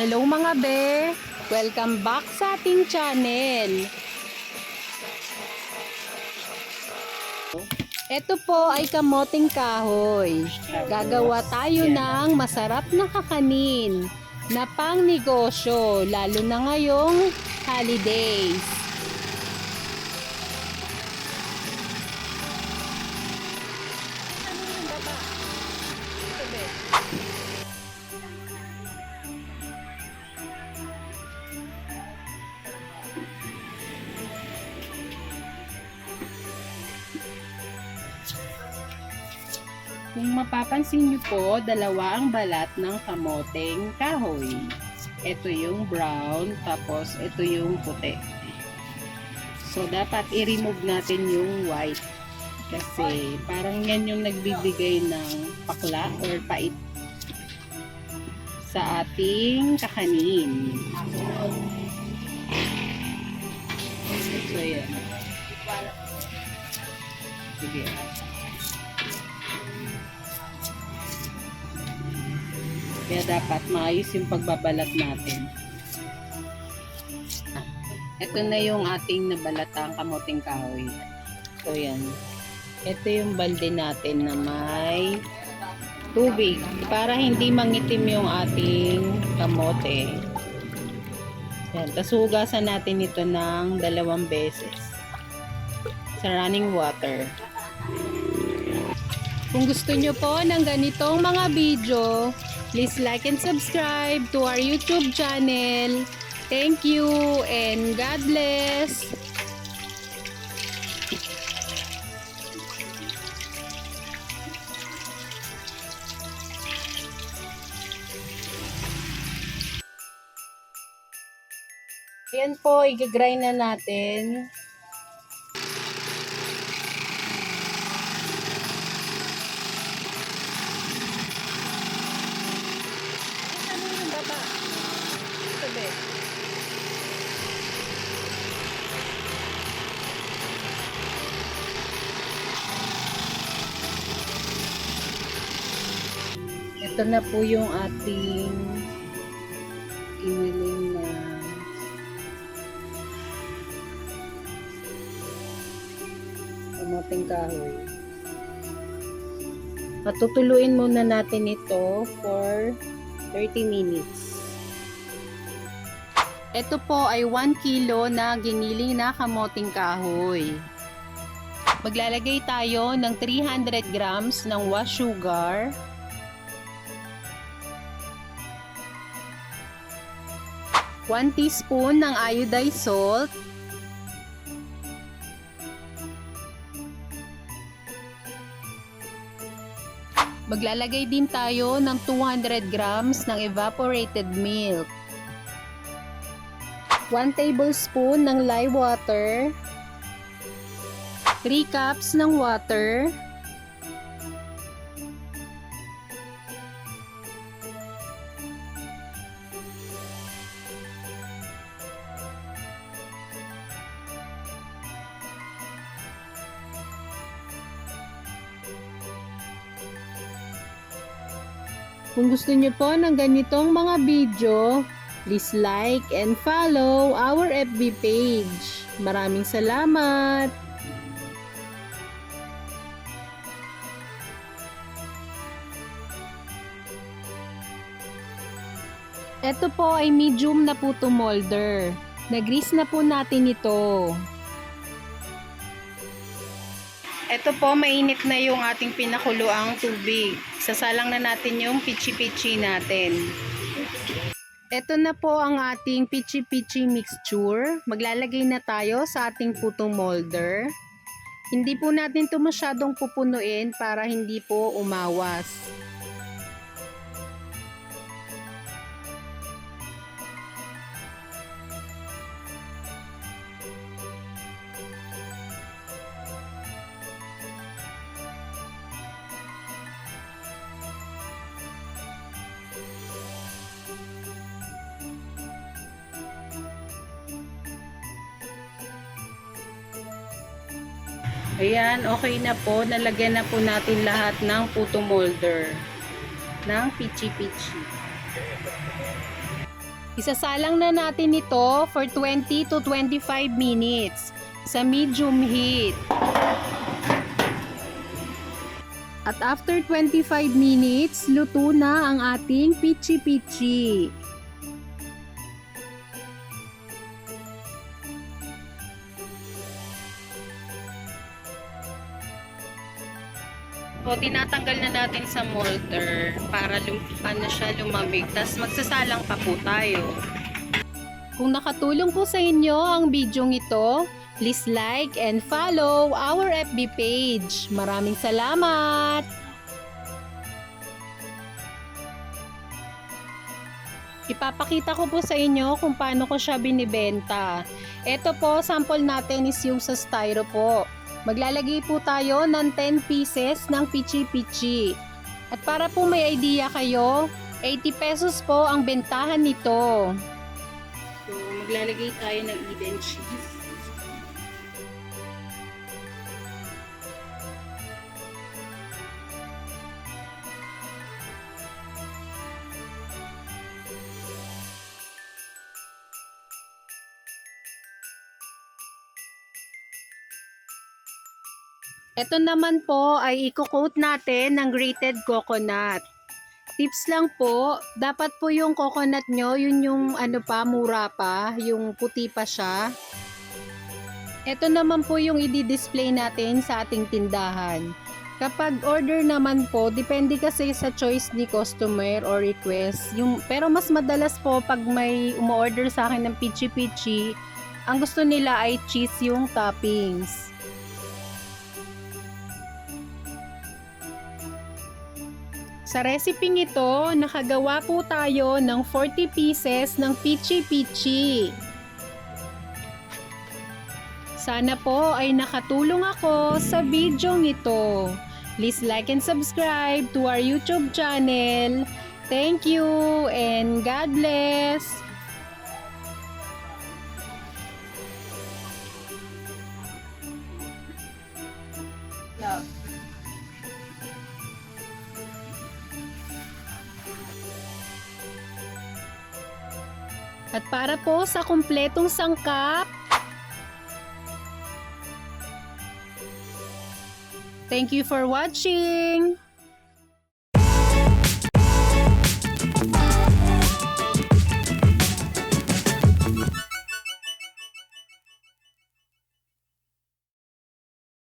Hello mga be! Welcome back sa ating channel. Ito po ay kamoting kahoy. Gagawa tayo ng masarap na kakanin na pang negosyo, lalo na ngayong holidays. Kung mapapansin niyo po, dalawa ang balat ng kamoteng kahoy. Ito yung brown, tapos ito yung puti. So, dapat i-remove natin yung white. Kasi parang yan yung nagbibigay ng pakla or pait sa ating kakanin. So, yan. Sige. Kaya dapat maayos yung pagbabalat natin. Ah, Ito na yung ating nabalatang kamuting kahoy. So yan. Ito yung balde natin na may tubig para hindi mangitim yung ating kamote. Yan. Tapos hugasan natin ito ng dalawang beses sa running water. Kung gusto nyo po ng ganitong mga video, please like and subscribe to our YouTube channel. Thank you and God bless. Ayan po, i-grind na natin. Ito na po yung ating iniling na kamoting kahoy. Patutuluin muna natin ito for 30 minutes. Ito po ay 1 kilo na giniling na kamoting kahoy. Maglalagay tayo ng 300 grams ng wash sugar. One teaspoon ng iodized salt. Maglalagay din tayo ng 200 grams ng evaporated milk. 1 tablespoon ng lye water. 3 cups ng water. Kung gusto niyo po ng ganitong mga video, please like and follow our FB page. Maraming salamat! Ito po ay medium na puto molder. Nagris na po natin ito. Ito po, mainit na yung ating pinakuluang tubig. Sasalang na natin yung pichi-pichi natin. Ito na po ang ating pichi-pichi mixture. Maglalagay na tayo sa ating putong molder. Hindi po natin ito masyadong pupunuin para hindi po umawas. Ayan, okay na po. Nalagyan na po natin lahat ng puto molder ng pichi-pichi. Isasalang na natin ito for 20 to 25 minutes sa medium heat. At after 25 minutes, luto na ang ating pichi-pichi. So, tinatanggal na natin sa molder para lum ano siya lumamig. Tapos magsasalang pa po tayo. Kung nakatulong po sa inyo ang video ito, please like and follow our FB page. Maraming salamat! Ipapakita ko po sa inyo kung paano ko siya binibenta. Ito po, sample natin is yung sa styro po. Maglalagay po tayo ng 10 pieces ng pichi-pichi. At para po may idea kayo, 80 pesos po ang bentahan nito. So, maglalagay tayo ng Eden cheese. Ito naman po ay i-coat natin ng grated coconut. Tips lang po, dapat po yung coconut nyo, yun yung ano pa, mura pa, yung puti pa siya. Ito naman po yung i-display natin sa ating tindahan. Kapag order naman po, depende kasi sa choice ni customer or request. Yung, pero mas madalas po pag may umu-order sa akin ng pichi-pichi, ang gusto nila ay cheese yung toppings. Sa reseping ito, nakagawa po tayo ng 40 pieces ng Pichi Pichi. Sana po ay nakatulong ako sa video ito. Please like and subscribe to our YouTube channel. Thank you and God bless! At para po sa kumpletong sangkap, Thank you for watching!